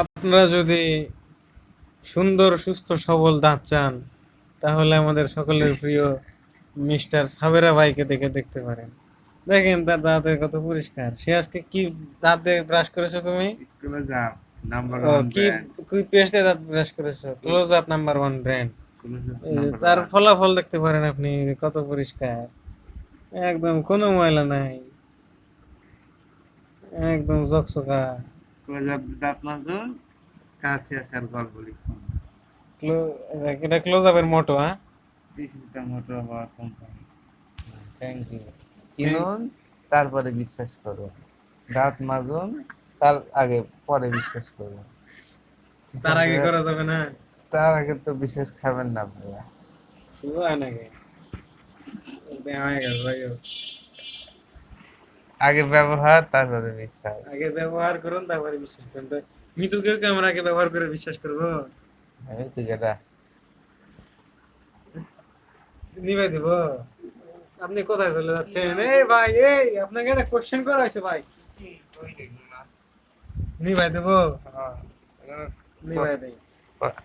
আপনারা যদি সুন্দর সুস্থ সবল দাঁত চান তাহলে আমাদের সকলের প্রিয় মিস্টার সাবেরা ভাইকে দেখে দেখতে পারেন। দেখেন তার দাঁতের কত পরিষ্কার। সে আজকে কি দাঁতে ব্রাশ করেছ তুমি? কি কি পেস্টে দাঁত ব্রাশ করেছ? Close up number one brand তার ফলাফল দেখতে পারেন আপনি কত পরিষ্কার। একদম কোনো ময়লা নাই। একদম জকসকা ক্লোজ দাঁত মাজুন কাছে আসার গল্প লিখুন এটা ক্লোজ আপের মোটো হ্যাঁ? This is the motor of our company thank you কিনুন তারপরে বিশ্বাস করুন দাঁত মাজুন তার আগে পরে বিশ্বাস করুন তার আগে করা যাবে না। তার আগে তো বিশ্বাস খাবেন না আপনারা। শুধু হয় নাকি? হয়ে হোক। আগে ব্যবহার তারপরে বিশ্বাস। আগে ব্যবহার করুন তারপরে বিশ্বাস করুন। তো কেউ কি আমরা আগে ব্যবহার করে বিশ্বাস করব? যেটা নিবে দিব। আপনি কোথায় চলে যাচ্ছেন? এই ভাই এই আপনাকে একটা কোশ্চেন করা হয়েছে ভাই। নিভাই দেবো। হ্যাঁ, নিভাই দেই। ক-